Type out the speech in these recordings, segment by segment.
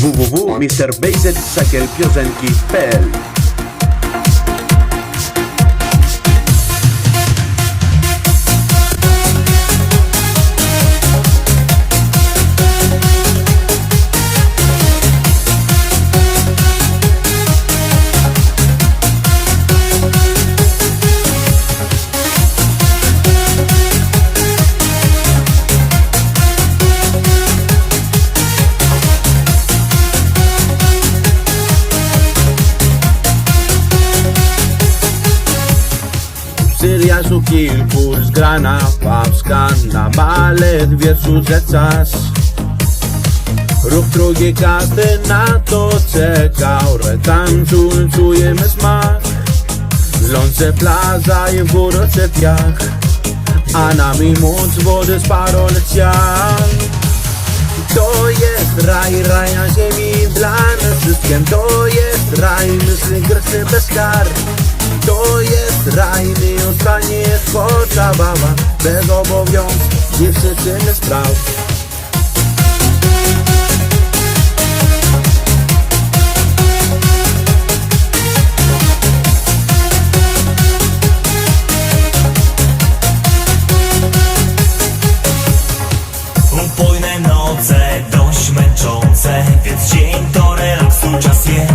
www.mrbased-piosenki.pl W Syriaszu kilku zgrana Pawska na balet wierszu czas. Ruch drugi każdy na to czekał Retanczu czujemy smak. Lące plaza i w urocze piach A nami moc wody z to jest raj, raj na ziemi dla nas wszystkim. To jest raj, myśli grzeszny bez kar To jest raj, nie ostanie chłodza baba Bez obowiązków, nie przyczyny spraw. Upojne noce, dość męczące Więc dzień to relaksu czas jest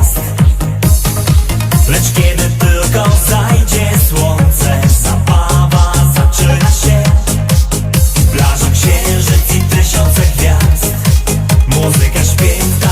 que has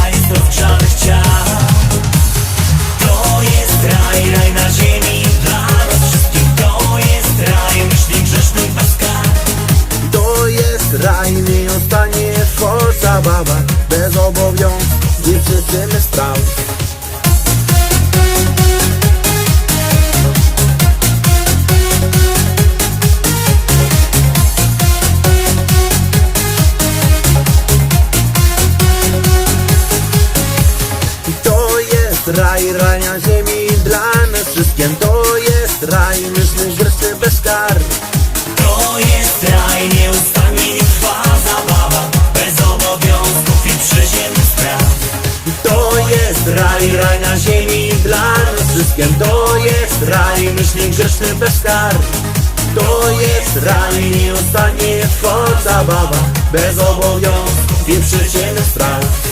jest raj, raj na ziemi dla nas wszystkim To jest raj, myślę, grzeszny bez kar. To jest raj, nieustannie nie trwa zabawa Bez obowiązków i przyziemnych spraw To jest raj, raj na ziemi dla nas wszystkim To jest raj, myśli grzeszny bez kar. To jest raj, nie ostanie chłodza baba Bez obowiązków i przyczyny spraw